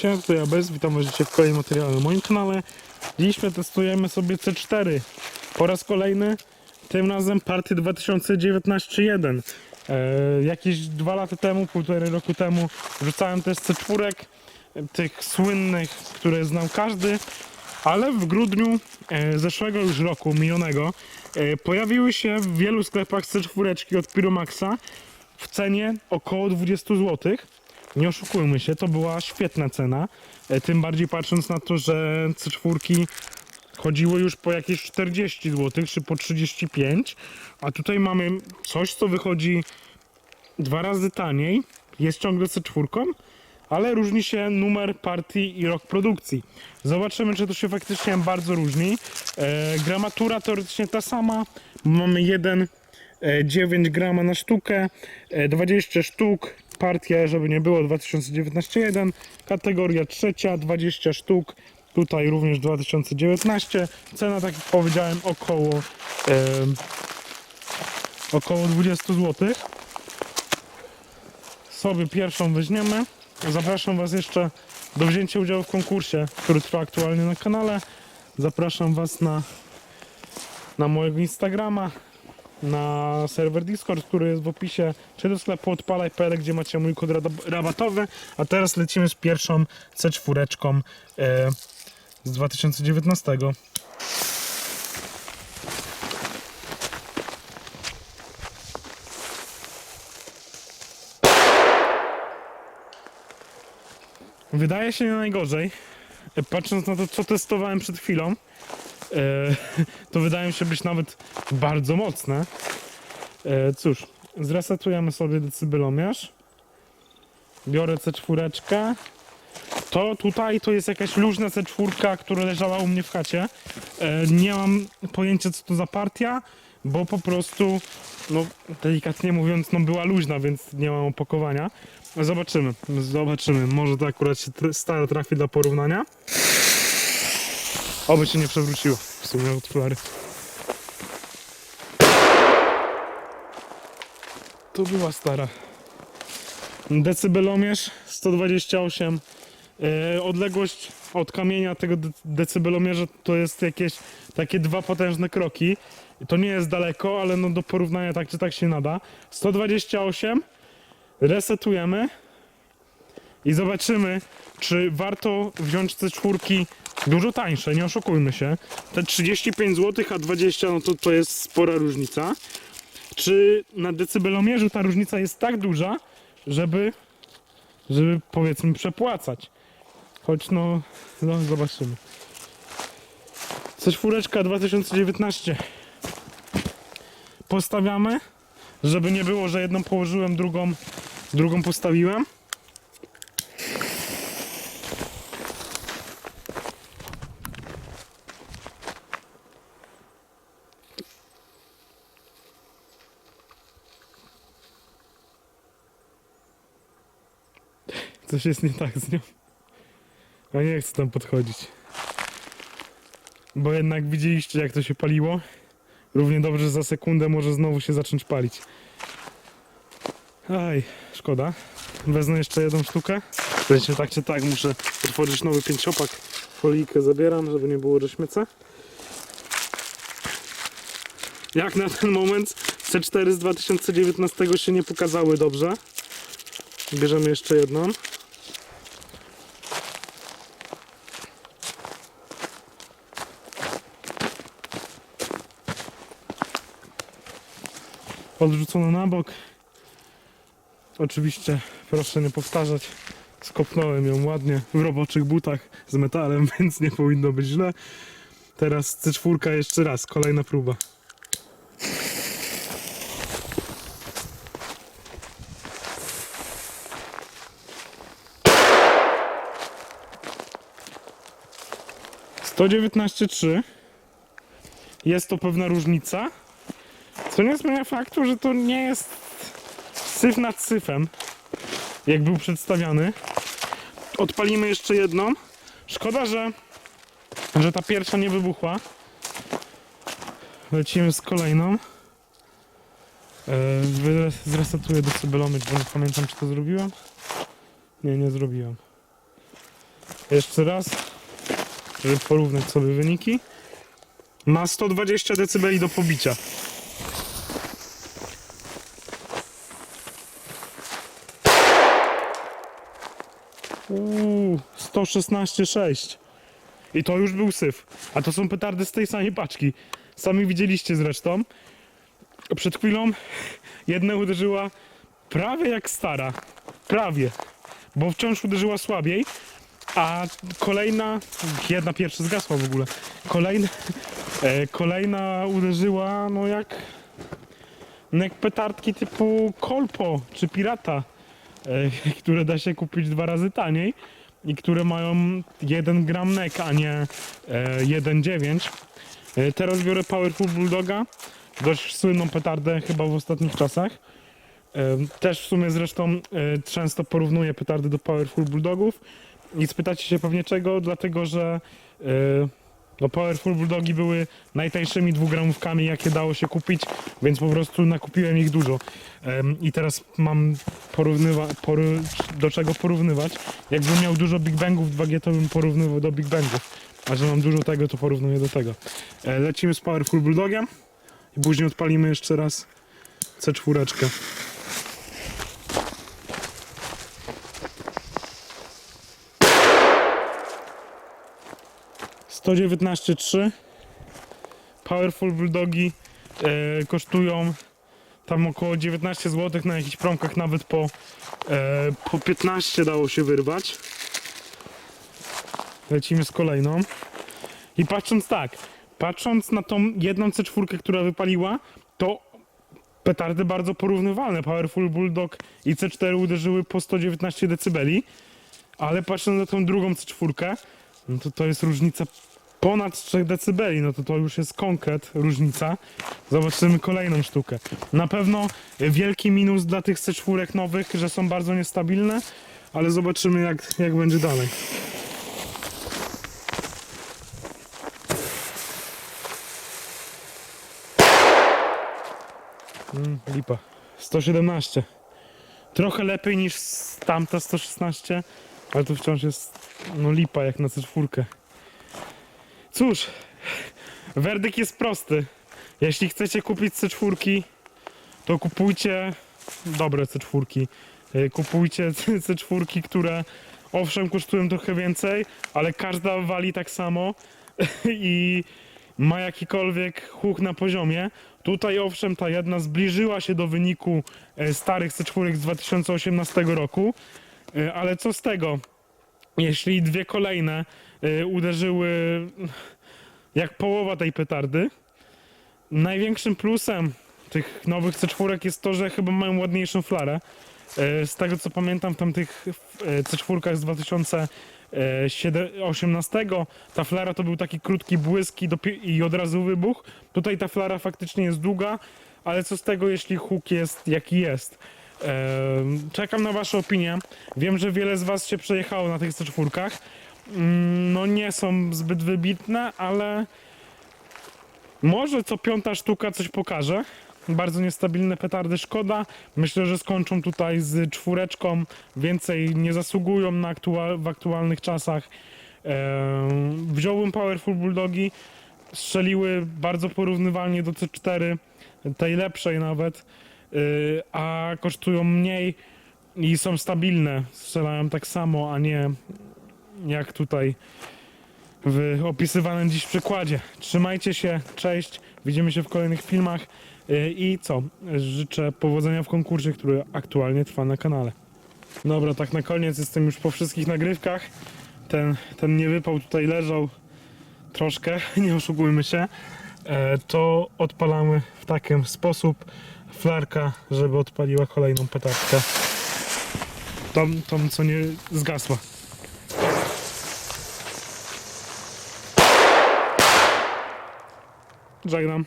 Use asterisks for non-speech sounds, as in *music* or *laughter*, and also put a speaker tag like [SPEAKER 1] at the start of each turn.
[SPEAKER 1] Siema, ja Bez, witam was w kolejnym materiale na moim kanale. Dziś testujemy sobie C4 po raz kolejny, tym razem party 2019-1. E, jakieś dwa lata temu, półtorej roku temu rzucałem też C4 e, tych słynnych, które znał każdy, ale w grudniu e, zeszłego już roku, minionego, e, pojawiły się w wielu sklepach C4 od Pyromaxa w cenie około 20 zł. Nie oszukujmy się, to była świetna cena. e, Tym bardziej patrząc na to, że C4 chodziły już po jakieś 40 zł, czy po 35, a tutaj mamy coś, co wychodzi dwa razy taniej. Jest ciągle C4, ale różni się numer partii i rok produkcji. Zobaczymy, czy to się faktycznie bardzo różni. E, gramatura teoretycznie ta sama. Mamy 1 e, 9 grama na sztukę, e, 20 sztuk, partia, żeby nie było 2019-1, kategoria trzecia, 20 sztuk, tutaj również 2019, cena tak jak powiedziałem około em, około 20 zł. Sobie pierwszą weźmiemy. Zapraszam Was jeszcze do wzięcia udziału w konkursie, który trwa aktualnie na kanale. Zapraszam Was na, na mojego Instagrama, na serwer Discord, który jest w opisie, czy do sklepu odpalaj.pl, gdzie macie mój kod rabatowy. A teraz lecimy z pierwszą C4 e, z 2019. Wydaje się nie najgorzej. E, Patrząc na to, co testowałem przed chwilą, *laughs* to wydają się być nawet bardzo mocne. E, cóż, zresetujemy sobie decybelomierz. Biorę C4. To tutaj to jest jakaś luźna C4, która leżała u mnie w chacie. E, nie mam pojęcia, co to za partia, bo po prostu, no delikatnie mówiąc, no była luźna, więc nie mam opakowania. Zobaczymy, zobaczymy. Może to akurat się stara trafi dla porównania. Oby się nie przewróciło w sumie od flary. To była stara. Decybelomierz 128. E, odległość od kamienia tego de- decybelomierza to jest jakieś takie dwa potężne kroki. To nie jest daleko, ale no do porównania tak czy tak się nada. 128. Resetujemy i zobaczymy, czy warto wziąć te czwórki dużo tańsze, nie oszukujmy się. Te 35 zł, a 20 no to, to jest spora różnica. Czy na decybelomierzu ta różnica jest tak duża, żeby, żeby powiedzmy przepłacać. Choć no, no zobaczymy. Coś czwóreczka 2019 postawiamy, żeby nie było, że jedną położyłem, drugą, drugą postawiłem. Coś jest nie tak z nią. Ja nie chcę tam podchodzić. Bo jednak widzieliście jak to się paliło. Równie dobrze za sekundę może znowu się zacząć palić. Aj, szkoda. Wezmę jeszcze jedną sztukę. Sensie tak czy tak muszę otworzyć nowy pięciopak. Folijkę zabieram, żeby nie było, że śmiecę. Jak na ten moment C4 z 2019 się nie pokazały dobrze. Bierzemy jeszcze jedną. Odrzucono na bok. Oczywiście proszę nie powtarzać. Skopnąłem ją ładnie w roboczych butach z metalem, *laughs* więc nie powinno być źle. Teraz C4 jeszcze raz, kolejna próba. Dziewiętnaście trzy. Jest to pewna różnica. Co nie zmienia faktu, że to nie jest syf nad syfem, jak był przedstawiany. Odpalimy jeszcze jedną. Szkoda, że, że ta pierwsza nie wybuchła. Lecimy z kolejną. Wy- Zresetuję decybelomierz, bo nie pamiętam czy to zrobiłem. Nie, nie zrobiłem. Jeszcze raz, żeby porównać sobie wyniki. Ma 120 dB do pobicia. 116,6. I to już był syf. A to są petardy z tej samej paczki. Sami widzieliście zresztą. Przed chwilą jedna uderzyła prawie jak stara. Prawie. Bo wciąż uderzyła słabiej. A kolejna, jedna pierwsza zgasła w ogóle. Kolejna, e, kolejna uderzyła no jak, no jak petardki typu Kolpo czy Pirata, e, które da się kupić dwa razy taniej i które mają 1 gram nek, a nie e, 1,9. E, teraz biorę Powerful Bulldoga, dość słynną petardę chyba w ostatnich czasach. E, Też w sumie zresztą e, często porównuję petardy do Powerful Bulldogów i spytacie się pewnie czego, dlatego że e, no Powerful Bulldogi były najtańszymi dwugramówkami jakie dało się kupić, więc po prostu nakupiłem ich dużo. I teraz mam porównywa- pory- do czego porównywać. Jakbym miał dużo Big Bangów 2G, to bym porównywał do Big Bangów. A że mam dużo tego, to porównuję do tego. E, Lecimy z Powerful Bulldogiem i później odpalimy jeszcze raz C4. 119,3 Powerful Bulldogi e, kosztują tam około 19 zł, na jakichś promkach nawet po, e, po 15 dało się wyrwać. Lecimy z kolejną. I patrząc tak, patrząc na tą jedną C4, która wypaliła, to petardy bardzo porównywalne. Powerful Bulldog i C4 uderzyły po 119 dB, ale patrząc na tą drugą C4, no to to jest różnica ponad 3 dB, no to to już jest konkret różnica. Zobaczymy kolejną sztukę. Na pewno wielki minus dla tych C4 nowych, że są bardzo niestabilne, ale zobaczymy jak, jak będzie dalej. Mm, lipa. 117. Trochę lepiej niż tamta 116, ale to wciąż jest no lipa jak na C4. Cóż, werdykt jest prosty. Jeśli chcecie kupić C4, to kupujcie dobre C4. Y, Kupujcie *laughs* C4, które owszem kosztują trochę więcej, ale każda wali tak samo *laughs* i ma jakikolwiek huch na poziomie. Tutaj owszem ta jedna zbliżyła się do wyniku e, starych C4 z 2018 roku, E, ale co z tego? Jeśli dwie kolejne y, uderzyły jak połowa tej petardy. Największym plusem tych nowych C4 jest to, że chyba mają ładniejszą flarę. Y, z tego co pamiętam w tamtych y, C4 z 2018 ta flara to był taki krótki błysk i, i od razu wybuch. Tutaj ta flara faktycznie jest długa, ale co z tego jeśli huk jest jaki jest. Czekam na Wasze opinie. Wiem, że wiele z Was się przejechało na tych C4. Mm, No nie są zbyt wybitne, ale może co piąta sztuka coś pokaże. Bardzo niestabilne petardy szkoda. Myślę, że skończą tutaj z czwóreczką. Więcej nie zasługują na aktual, w aktualnych czasach. Em, Wziąłbym Powerful Bulldogi. Strzeliły bardzo porównywalnie do C4, tej lepszej nawet, y, a kosztują mniej i są stabilne. Strzelają tak samo, a nie jak tutaj w opisywanym dziś przykładzie. Trzymajcie się, cześć, widzimy się w kolejnych filmach yy, i co? Życzę powodzenia w konkursie, który aktualnie trwa na kanale. Dobra, tak na koniec jestem już po wszystkich nagrywkach. Ten, ten niewypał tutaj leżał troszkę, *laughs* nie oszukujmy się. E, to odpalamy w taki sposób flarka, żeby odpaliła kolejną petardkę. Tą, tą co nie zgasła. Żegnam.